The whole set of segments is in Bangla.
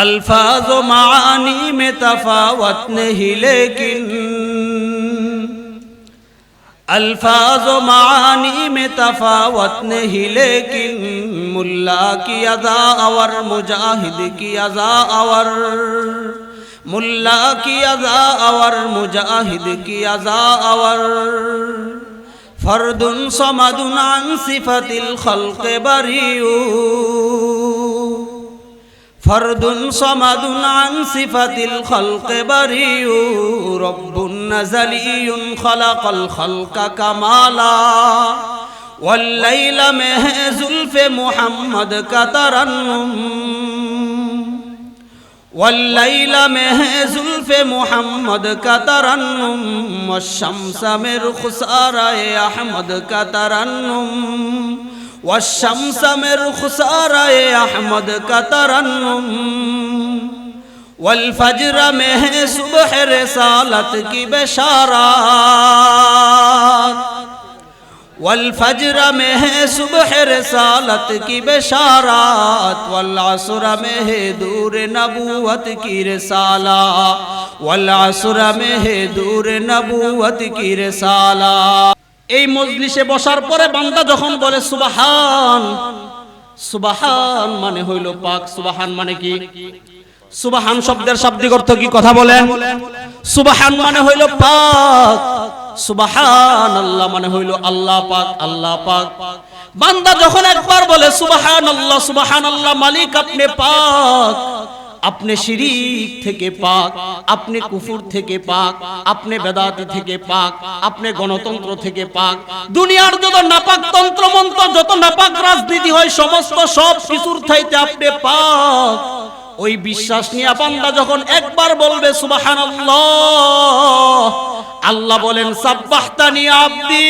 الفاظ و معانی میں تفاوت نہیں، لیکن الفاظ و معانی میں تفاوت نہیں، لیکن ملا کی ادا اور مجاہد کی ادا اور ملا کی ادا اور مجاہد کی ادا اور فرد سمدن عن صفت الخلق بریو فرد صمد عن صفة الخلق بريء رب نزلي خلق الخلق كمالا والليل مه زلف محمد كترنم والليل مه زلف محمد كترنم والشمس مرخص احمد كترنم والشمس من خسارة أحمد كترنم والفجر میں ہے صبح رسالت کی بشارات والفجر میں ہے صبح رسالت کی بشارات والعصر میں ہے دور نبوت کی رسالہ والعصر میں ہے دور نبوت کی رسالہ এই মজলিসে বসার পরে বান্দা যখন বলে সুবাহান সুবাহান মানে হইল পাক, সুবাহান মানে কি? সুবাহান শব্দের শাব্দিক অর্থ কি কথা বলেন? সুবাহান মানে হইল পাক, সুবাহান আল্লাহ মানে হইল আল্লাহ পাক আল্লাহ পাক। বান্দা যখন একবার বলে সুবাহান আল্লাহ সুবাহান আল্লাহ মালিক আপনি পাক আপনি শিরিক থেকে পাক, আপনি কুফুর থেকে পাক, আপনি বেদাতি থেকে পাক, আপনি গণতন্ত্র থেকে পাক। দুনিয়ার যত নাপাক তন্ত্র মন্ত্র যত নাপাক রাজনীতি হয়, সমস্ত সব কিছুর থাইতে আপনি পাক। ওই বিশ্বাস নিয়ে বান্দা যখন একবার বলবে, সুবহানাল্লাহ, আল্লাহ বলেন, সাব্বাহতানি আব্দি।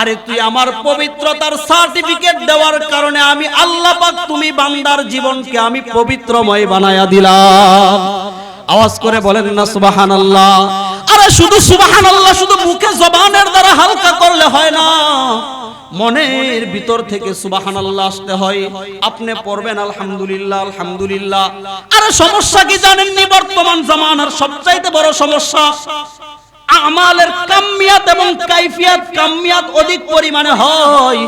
আরে তুই আমার পবিত্রতার সার্টিফিকেট দেওয়ার কারণে আমি আল্লাহ পাক তুমি বান্দার জীবনকে আমি পবিত্রময় দিলাম। আওয়াজ করে বলেন না আরে শুধু শুধু মুখে জবানের দ্বারা হালকা করলে হয় না। মনের ভিতর থেকে সুবহানাল্লাহ আসতে হয়। আপনি পড়বেন, আলহামদুলিল্লাহ আলহামদুলিল্লাহ। আরে সমস্যা কি জানেননি? বর্তমান জামানার সবচাইতে বড় সমস্যা আমালের কামিয়াত এবং কাইফিয়াত কামিয়াত অধিক পরিমাণে হয়।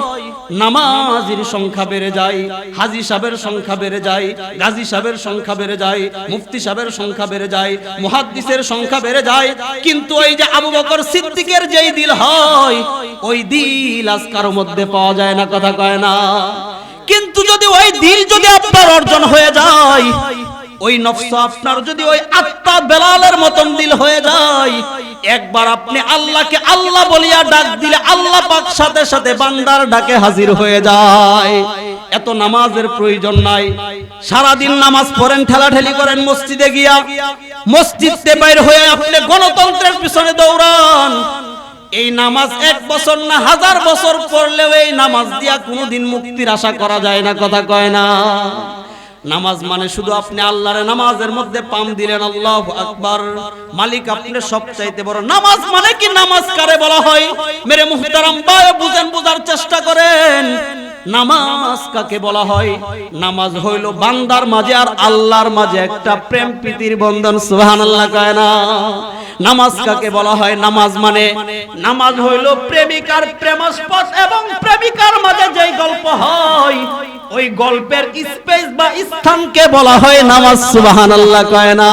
নামাজির সংখ্যা বেড়ে যায়, হাজি সাহেবের সংখ্যা বেড়ে যায়, গাজী সাহেবের সংখ্যা বেড়ে যায়, মুফতি সাহেবের সংখ্যা বেড়ে যায়, মুহাদ্দিসের সংখ্যা বেড়ে যায়। কিন্তু ওই যে আবু বকর সিদ্দিকের যেই দিল হয়, ওই দিল আজ কারও মধ্যে পাওয়া যায় না, কথা কয় না। কিন্তু যদি ওই দিল যদি আপনার অর্জন হয়ে যায় ওই নফস আপনার যদি ওই আত্মা বেলালের মতন দিল হয়ে যায়, একবার আপনি আল্লাহকে আল্লাহ বলিয়া ডাক দিলে আল্লাহ পাক সাথে সাথে বান্দার ডাকে হাজির হয়ে যায়। এত নামাজের প্রয়োজন নাই। সারাদিন নামাজ পড়েন, ঠেলাঠেলি করেন, মসজিদে গিয়া মসজিদে বাইর হয়ে আপনি গণতন্ত্রের পিছনে দৌড়ান। এই নামাজ এক বছর না, হাজার বছর পড়লেও এই নামাজ দিয়া কোনোদিন মুক্তির আশা করা যায় না, কথা কয় না। নামাজ মানে শুধু আপনি আল্লাহর নামাজের মধ্যে পাম দিলেন, আল্লাহ আকবার। মালিক আপনি সব চাইতে বড়। নামাজ মানে কি? নামাজ কারে বলা হয়? মেরে মুহতারাম ভাই বুঝেন, বুঝার চেষ্টা করেন। নামাজ কাকে বলা হয়? নামাজ হইল বান্দার মাঝে আর আল্লাহর মাঝে একটা প্রেম প্রীতির বন্ধন, সুবহানাল্লাহ কয় না? নামাজ কাকে বলা হয়? নামাজ মানে নামাজ হইল প্রেমিকার প্রেমস্পদ এবং প্রেমিকার মাঝে যেই গল্প হয় ওই গল্পের স্পেস বা স্থানকে বলা হয় নামাজ, সুবহানাল্লাহ কয় না।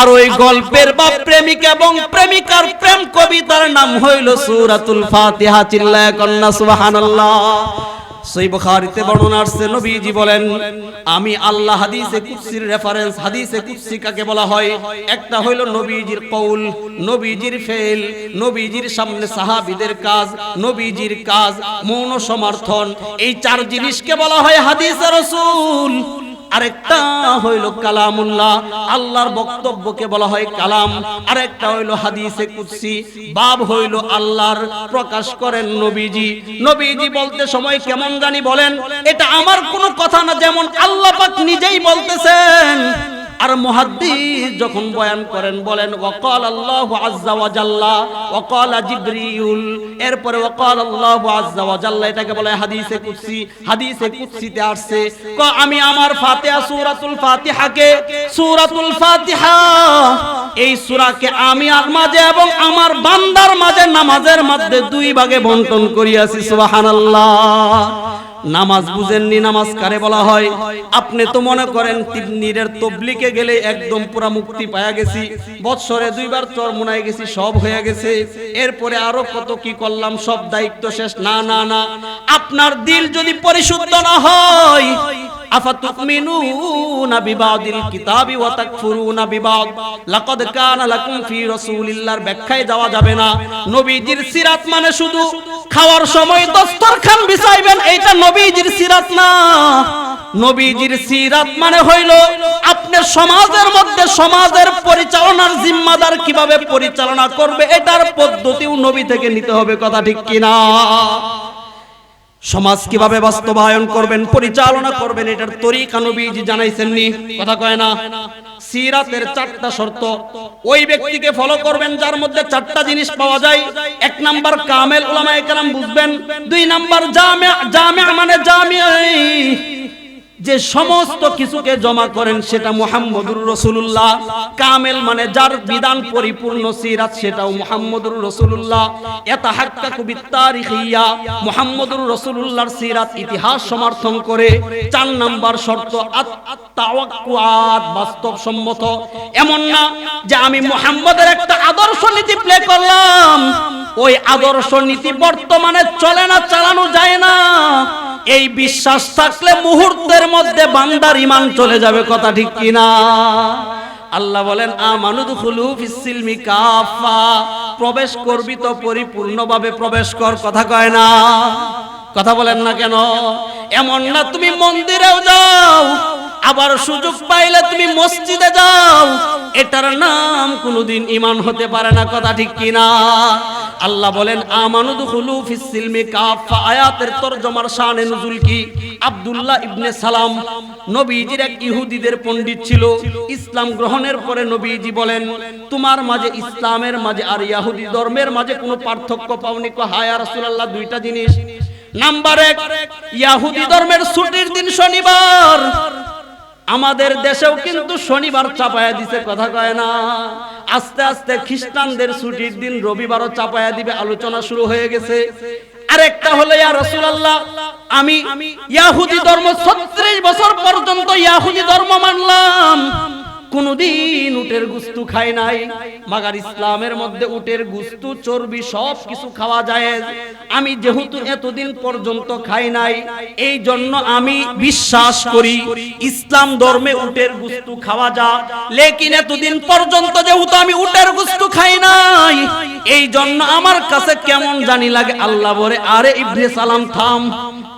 আর ওই গল্পের বা প্রেমিক এবং প্রেমিকার প্রেম কবিতার নাম হইল সূরাতুল ফাতিহা, চিল্লায় কন্না সুবহানাল্লাহ। সই বুখারীতে বর্ণনা আসছে, নবীজি বলেন, আমি আল্লাহ হাদিসে কুদসির রেফারেন্স হাদিসে কুদসি কাকে বলা হয়? একটা হইল নবীজির কৌল, নবীজির ফেল, নবীজির সামনে সাহাবীদের কাজ, নবীজির কাজ, মৌন সমর্থন। এই চার জিনিসকে বলা হয় হাদিসে রাসূল। আরেকটা হইল কালামুল্লাহ। আল্লাহর বক্তব্যকে বলা হয় কালাম। আরেকটা হইল হাদিসে কুদসি। বাব হইল আল্লাহর প্রকাশ করেন নবীজি। নবীজি বলতে সময় কেমন জানি বলেন, এটা আমার কোনো কথা না, যেমন আল্লাহ পাক নিজেই বলতেছেন। আর মুহাদ্দিস যখন বয়ান করেন, বলেন, ওয়াকাল আল্লাহু আজ্জা ওয়া জাল্লা এরপরে, ওয়াকাল আল্লাহু আজ্জা এটাকে বলে হাদিসে কুদসি। হাদিসে কুদসিতে আসছে আমি আমার ফাতিহা, সূরাতুল ফাতিহাকে, সূরাতুল ফাতিহা, এই সূরাকে আমি আর মাঝে এবং আমার বান্দার মাঝে নামাজের মধ্যে দুই ভাগে বন্টন করিয়াছি, সুবহানাল্লাহ। নামাজ বুঝেননি, নামাজ কারে বলা হয়? আপনি তো মনে করেন তিন্নিরের তবলিকে গেলে একদম পুরা মুক্তি পায়া গেছি। বৎসরে দুইবার চর মুনায় গেছি, সব হয়ে গেছে। এরপরে আরও কত কি করলাম, সব দায়িত্ব শেষ। না না না। আপনার দিল যদি পরিশুদ্ধ না হয় রাসূলিল্লাহর ব্যাখ্যায় যাওয়া যাবে না। নবীজির সিরাত মানে শুধু খাওয়ার সময় দস্তরখান বিছাইবেন, এইটা নবীজির সিরাত না। নবীজির সিরাত মানে হইল আপনি সমাজের মধ্যে সমাজের পরিচালনার জিম্মাদার কীভাবে পরিচালনা করবে, এটার পদ্ধতিও নবী থেকে নিতে হবে, কথা ঠিক কিনা? সমাজ কীভাবে বাস্তবায়ন করবেন, পরিচালনা করবেন, এটার তরিকা নবীজি জানাইছেননি, কথা কয় না? সিরাতের চারটা শর্ত। ওই ব্যক্তিকে ফলো করবেন, যার মধ্যে চারটা জিনিস পাওয়া যায়। এক নাম্বার কামেল ওলামায়ে একরাম বুঝবেন, দুই নাম্বার জামে জামে মানে জামিয়া যে সমস্ত কিছুকে জমা করেন সেটা মুহাম্মদুর রসুল্লাহ কামেল মানে যার বিধান পরিপূর্ণ সিরাত, সেটাও মুহাম্মদুর রসুল্লাহ এটা হাক্কা কবিতারিখিয়া মুহাম্মদুর রসুল্লাহর সিরাত ইতিহাস সমর্থন করে। চার নাম্বার শর্ত আত বাস্তবসম্মত। এমন না যে আমি মুহাম্মদের একটা আদর্শ নীতি প্লে করলাম। ওই আদর্শ নীতি বর্তমানে চলে না, চালানো যায় না। এই বিশ্বাস থাকলে মুহূর্তের মধ্যে বান্দার ইমান চলে যাবে, কথা ঠিক কিনা? আল্লাহ বলেন প্রবেশ করবি তো পরিপূর্ণভাবে প্রবেশ কর, কথা কয় না? কথা বলেন না কেন? এমন না তুমি মন্দিরেও যাও, আবার সুযোগ পাইলে তুমি মসজিদে যাও। এটার নাম কোনোদিন ইমান হতে পারে না, কথা ঠিক কিনা? আল্লাহ বলেন আমানুদ হুলু ফিসিলমি কাফা আয়াতের তরজমার শানে নুজুল কি? আব্দুল্লাহ ইবনে সালাম নবীজির এক ইহুদিদের পণ্ডিত ছিল। ইসলাম গ্রহণের পরে নবীজি বলেন, তোমার মাঝে ইসলামের মাঝে আর ইহুদি ধর্মের মাঝে কোনো পার্থক্য পাওনি কো? হায়া রাসূলুল্লাহ, দুইটা জিনিস। নাম্বার এক, ইয়াহুদি ধর্মের ছুটির দিন শনিবার। আমাদের দেশেও কিন্তু শনিবার চাপায়া দিছে, কথা কয় না। আস্তে আস্তে খ্রিস্টানদের ছুটির দিন রবিবারও চাপায়া দিবে, আলোচনা শুরু হয়ে গেছে। আরেকটা হলো, ইয়া রাসূলুল্লাহ, আমি ইয়াহুদি ধর্ম 36 বছর পর্যন্ত ইয়াহুদি ধর্ম মানলাম। কোনদিন উটের গুস্তু খাই নাই। মাগার ইসলামের মধ্যে উটের গুস্তু, চর্বি সব কিছু খাওয়া যায়। আমি যেহেতু এতদিন পর্যন্ত খাই নাই, এই জন্য আমি বিশ্বাস করি ইসলাম ধর্মে উটের গুস্তু খাওয়া যা। লেকিন এতদিন পর্যন্ত যেহেতু আমি উটের গুস্তু খাই নাই, এই জন্য আমার কাছে কেমন জানি লাগে আল্লাহ বলে, আরে ইবনে সালাম, থাম।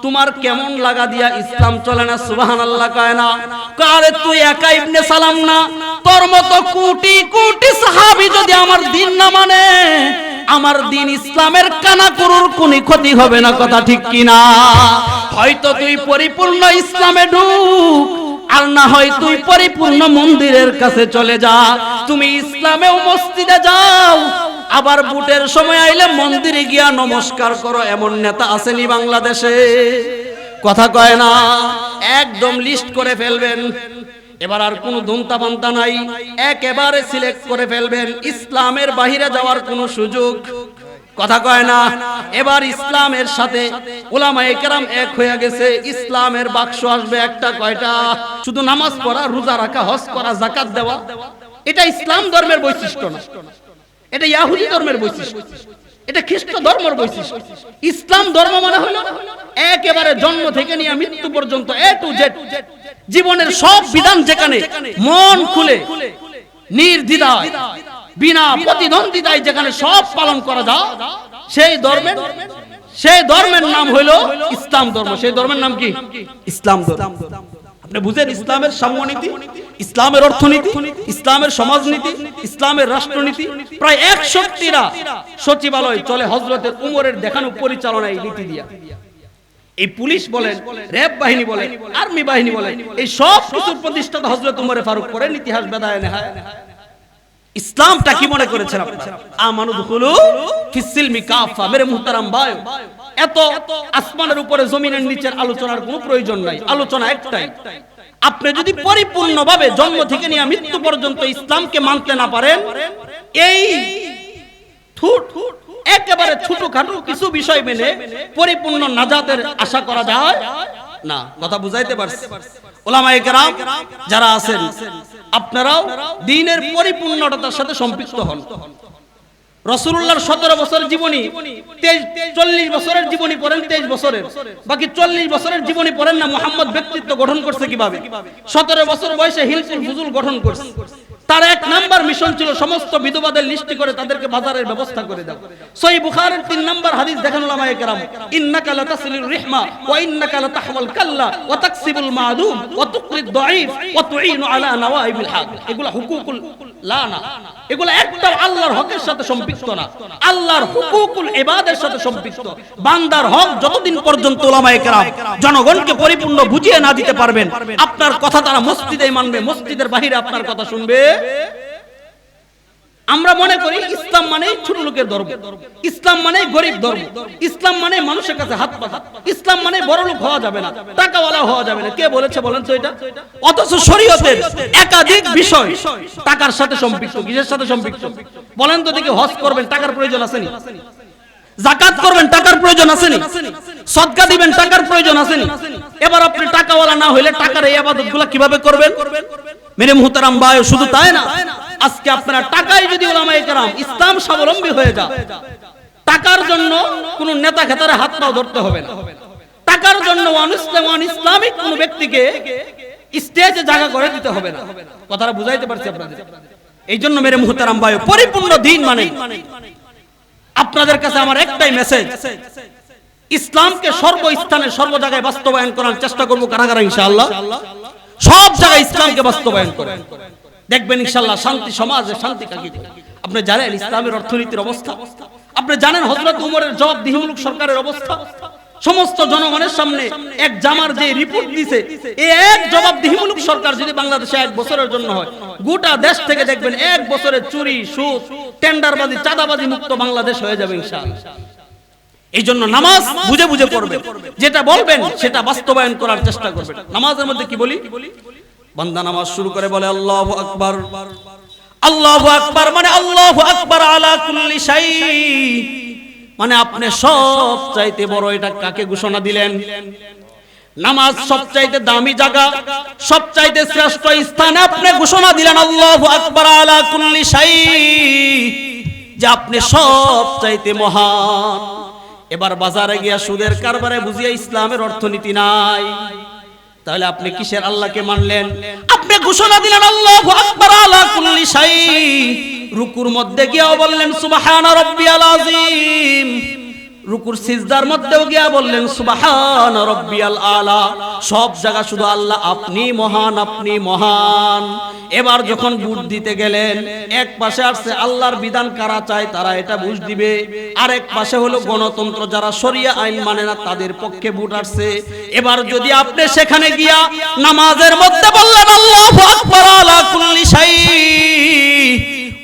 তোমার কেমন লাগা দিয়া ইসলাম চলে না সুবাহান আল্লাহ কয় না। কারে তুই একা ইবনে সালাম না? তোর মতো কোটি কোটি সাহাবী যদি আমার দিন না মানে আমার দিন ইসলামের কানা করুর কোনি ক্ষতি হবে না, কথা ঠিক কিনা? হয়তো তুই পরিপূর্ণ ইসলামে ঢুক, আর না হয় তুই পরিপূর্ণ মন্দিরের কাছে চলে যা। তুমি ইসলামেও মসজিদে যাও আবার বুটের সময় আইলে মন্দিরে গিয়া নমস্কার করো, এমন নেতা আসেনি বাংলাদেশে। কথা কয় না, একদম লিস্ট করে ফেলবেন। এবার আর কোনো ধুমতা পান্তা নাই, একেবারে সিলেক্ট করে ফেলবেন। ইসলামের বাহিরে যাওয়ার কোনো সুযোগ। কথা কয় না, এবার ইসলামের সাথে ওলামা একরাম এক হয়ে গেছে। ইসলামের বাক্স আসবে একটা, কয়টা? শুধু নামাজ পড়া, রোজা রাখা, হজ করা জাকাত দেওয়া। এটা ইসলাম ধর্মের বৈশিষ্ট্য না। এটা ইয়াহুদি ধর্মের বৈশিষ্ট্য। এটা খ্রিস্ট ধর্মের বৈশিষ্ট্য। ইসলাম ধর্ম মানে হলো একেবারে জন্ম থেকে নিয়ে মৃত্যু পর্যন্ত এ টু জেড জীবনের সব বিধান যেখানে মন খুলে নির্দ্বিধায় বিনা প্রতিদ্বন্দ্বিতায় যেখানে সব পালন করা যায় সেই ধর্মের সেই ধর্মের নাম হলো ইসলাম ধর্ম। সেই ধর্মের নাম কি? ইসলাম ধর্ম। বুঝেন ইসলামের সাম্যনীতি, ইসলামের অর্থনীতি, ইসলামের সমাজনীতি, ইসলামের রাষ্ট্রনীতি, প্রায় একষট্টিরা সচিবালয় চলে হজরতের উমরের দেখানো পরিচালনায় নীতি দিয়া। এই পুলিশ বলেন, র্যাব বাহিনী বলেন, আর্মি বাহিনী বলেন, এই সব কিছুর প্রতিষ্ঠাতা হযরত উমরে ফারুক করেন, ইতিহাস বেদায় নেহায়। ইসলামটা কি মনে করেছেন আপনারা? আমানু দুখুলু ফিসিলমি কাফা মেরে মুহতারাম ভাই এত আসমানের উপরে, জমিনের নিচের আলোচনার কোনো প্রয়োজন নাই। আলোচনা একটাই। আপনি যদি পরিপূর্ণভাবে জন্ম থেকে নিয়ে মৃত্যু পর্যন্ত ইসলামকে মানতে না পারেন, এই একেবারে ছোটখাটো কিছু বিষয় মেনে পরিপূর্ণ নাজাতের আশা করা যায় না। কথা বুঝাইতে পারছি? ওলামায়ে কেরাম, যারা আছেন, আপনারাও দিনের পরিপূর্ণতার সাথে সম্পৃক্ত হন। রসুল্লাহর সতেরো বছরের জীবনী চল্লিশ বছরের জীবনী পড়েন, তেইশ বছরের। বাকি চল্লিশ বছরের জীবনী পড়েন না, মোহাম্মদ ব্যক্তিত্ব গঠন করছে কীভাবে? সতেরো বছর বয়সে হিলফুল ফুজুল গঠন করছে। তার এক নাম্বার মিশন ছিল সমস্ত বিধবাদের লিস্টি করে তাদেরকে বাজারের ব্যবস্থা করে দাও। সহি বুখারের তিন নাম্বার হাদিস দেখেন ওলামায়ে কেরাম, ইন্নাকা লাতাসিলুর রিহমা ওয়া ইন্নাকা লাতাহওয়াল কাল্লা ওয়া তাকসিবুল মাদুম ওয়া তুকরিদ দাঈফ ওয়া তুঈনু আলা নওয়াইবিল হক। এগুলা হুকুকুল লানা। এগুলা একটা আল্লাহর হকের সাথে সম্পৃক্ত না। আল্লাহর হুকুকুল ইবাদের সাথে সম্পৃক্ত। বান্দার হক যতদিন পর্যন্ত ওলামায়ে কেরাম জনগণকে পরিপূর্ণ বুঝিয়ে না দিতে পারবেন, আপনার কথা তারা মসজিদে মানবে, মসজিদের বাহিরে আপনার কথা শুনবে। আমরা মনে করি ইসলাম মানে ছোট লোকের ধর্ম। ইসলাম মানে গরিব ধর্ম। ইসলাম মানে মানুষের কাছে হাত পাতা। ইসলাম মানে বড় লোক হওয়া যাবে না। টাকাওয়ালা হওয়া যাবে না। কে বলেছে বলেন তো এটা? অথচ শরীয়তের একাধিক বিষয় টাকার সাথে সম্পৃক্ত, কিসের সাথে সম্পৃক্ত? বলেন তো দেখি হজ করবেন, টাকার প্রয়োজন আসেনি? জাকাত করবেন, টাকার প্রয়োজন আসেনি? সদকা দিবেন, টাকার প্রয়োজন আসেনি? এবার আপনি টাকাওয়ালা না হইলে টাকার এই আবাদতগুলো কীভাবে করবেন? মেরে মুহতারাম ভাই, শুধু তাই না, আজকে আপনারা টাকায় যদি ওলামায়ে কেরাম ইসলাম স্বাবলম্বী হয়ে যায় টাকার জন্য কোন নেতা খেতারে হাত পাও ধরতে হবে না। টাকার জন্য অনিসলাম ইসলামিক কোন ব্যক্তিকে স্টেজে জায়গা করে দিতে হবে না। কথাটা বুঝাইতে পারছি আপনাদের। এই জন্য মেরে মুহতারাম ভাই, পরিপূর্ণ দিন মানে আপনাদের কাছে আমার একটাই মেসেজ ইসলামকে সর্বস্থানে সর্ব জায়গায় বাস্তবায়ন করার চেষ্টা করব কারাগারা ইনশাআল্লাহ। সব জায়গায় ইসলামকে বাস্তবায়ন করে। দেখবেন ইনশাআল্লাহ শান্তি সমাজে শান্তি কাকি আপনি জানেন ইসলামের অর্থনীতির অবস্থা? আপনি জানেন হযরত উমরের জবাবদিহিমূলক সরকারের অবস্থা? সমস্ত জনগণের সামনে এক জামার যে রিপোর্ট দিছে এই এক জবাবদিহিমূলক সরকার যদি বাংলাদেশে এক বছরের জন্য হয়, গোটা দেশ থেকে দেখবেন এক বছরে চুরি, সুদ টেন্ডারবাজি চাঁদাবাজি মুক্ত বাংলাদেশ হয়ে যাবে ইনশাআল্লাহ এই জন্য নামাজ বুঝে বুঝে পড়বে যেটা বলবেন সেটা বাস্তবায়ন করার চেষ্টা করবেন। নামাজের মধ্যে কি বলি? বান্দা নামাজ শুরু করে বলে আল্লাহ আকবার। আল্লাহু আকবার মানে আল্লাহ আকবার আলা কুল্লি শাই। মানে আপনি সব চাইতে বড় এটা কাকে ঘোষণা দিলেন? নামাজ সবচাইতে দামি জায়গা সবচাইতে শ্রেষ্ঠ স্থানে আপনি ঘোষণা দিলেন আল্লাহ আকবার আলা কুল্লি শাই। যে আপনি সব চাইতে মহান। এবার বাজারে গিয়া সুদের কারবারে বুঝিয়া ইসলামের অর্থনীতি নাই। তাহলে আপনি কিসের আল্লাহকে মানলেন? আপনি ঘোষণা দিলেন, আল্লাহু আকবার আলা কুল্লি শাই রুকুর মধ্যে গিয়াও বললেন, সুবহান রাব্বিয়াল আযীম। রুকুর সিজদার মধ্যেও গিয়া বললেন, সুবহান রাব্বিয়াল আলা। সব জায়গা শুধু আল্লাহ, আপনি মহান আপনি মহান। এবার যখন বুট দিতে গেলেন, এক পাশে আসছে আল্লাহর বিধান কারা চায়, তারা এটা বুঝ দিবে। আর এক পাশে হলো গণতন্ত্র, যারা শরিয়া আইন মানে না, তাদের পক্ষে বুট আসছে। এবার যদি আপনি সেখানে গিয়া নামাজের মধ্যে বললেন, আল্লাহু আকবার আলা কুল্লি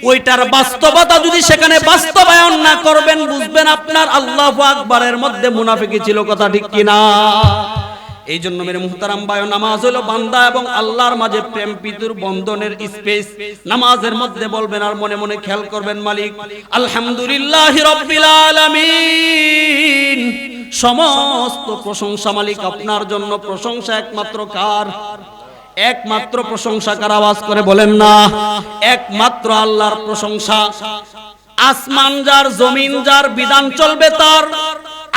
ওইটার বাস্তবতা যদি সেখানে বাস্তবায়ন না করবেন, বুঝবেন আপনার আল্লাহ আকবরের মধ্যে মুনাফিকি ছিল, কথা ঠিক কিনা? এই জন্য মেরে মুহতারাম বায়ু নামাজ হলো বান্দা এবং আল্লাহর মাঝে প্রেম, পিতুর বন্ধনের স্পেস নামাজের মধ্যে বলবেন আর মনে মনে খেয়াল করবেন মালিক, আলহামদুলিল্লাহ রব্বিল আলামিন। সমস্ত প্রশংসা মালিক, আপনার জন্য প্রশংসা একমাত্র কার? একমাত্র প্রশংসাকার আওয়াজ করে বলেন না। একমাত্র আল্লাহর প্রশংসা। আসমান যার জমিন যার বিধান চলবে তার।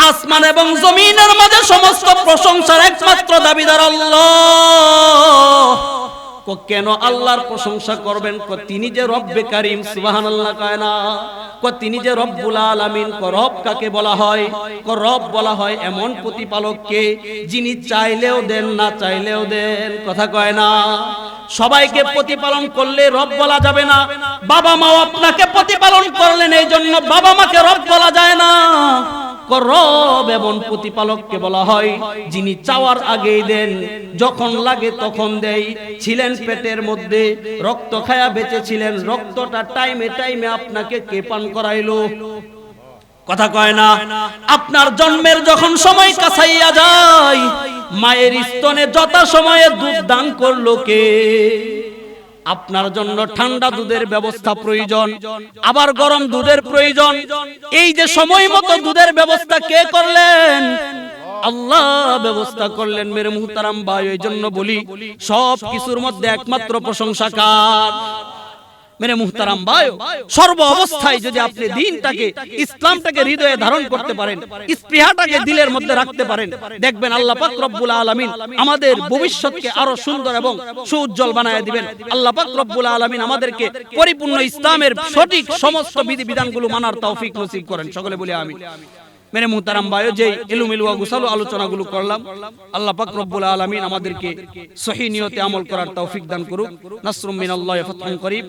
আসমান এবং জমিনের মাঝে সমস্ত প্রশংসার একমাত্র দাবিদার আল্লাহ। কেন আল্লাহর প্রশংসা করবেন? তিনি যে রব্বে কারিম, সুবহানাল্লাহ কয় না। তিনি যে রব্বুল আলামিন করব রব কাকে বলা হয়? করব রব বলা হয় এমন প্রতিপালককে যিনি চাইলেও দেন না, চাইলেও দেন। কথা কয় না? সবাইকে প্রতিপালন করলে রব বলা যাবে না। বাবা মাও আপনাকে প্রতিপালন করলেন এই জন্য বাবা মাকে রব বলা যায় না। রব এবং প্রতিপালককে বলা হয়, যিনি চাওয়ার আগেই দেন, যখন লাগে তখন দেই। ছিলেন পেটের মধ্যে, রক্ত খায়া বেঁচে ছিলেন রক্তটা টাইমে টাইমে আপনাকে কে পান করাইলো? কথা কয় না, আপনার জন্মের যখন সময় কাছাইয়া যায়, মায়ের স্তনে যথা সময়ে দুধ দান করল কে? আপনার জন্য ঠান্ডা দুধের ব্যবস্থা প্রয়োজন। আবার গরম দুধের প্রয়োজন। এই যে সময় মতো দুধের ব্যবস্থা কে করলেন? আল্লাহ ব্যবস্থা করলেন মেরে মুহতারাম ভাই এই জন্য বলি সব কিছুর মধ্যে একমাত্র প্রশংসা কার মেরে মুহতারাম ভাই, সর্ব অবস্থায় যদি আপনি দিনটাকে, ইসলামটাকে হৃদয়ে ধারণ করতে পারেন, স্পৃহাটাকে দিলের মধ্যে রাখতে পারেন, দেখবেন আল্লাহ পাক রব্বুল আলামিন আমাদের ভবিষ্যৎকে আরও সুন্দর এবং সুউজ্জ্বল বানায় দিবেন। আল্লাহ পাক রব্বুল আলামিন আমাদেরকে পরিপূর্ণ ইসলামের সঠিক সমস্ত বিধি বিধানগুলো মানার তৌফিক নসিব করেন। সকলে বলি আমি মেরে মুহতারাম ভাইও যে এলুমিলু গুসালু আলোচনাগুলো করলাম, আল্লাহ পাক রব্বুল আলামিন আমাদেরকে সহি নিয়তে আমল করার তৌফিক দান করুক। নাসরুম মিনাল্লাহি ফাতহুন করিব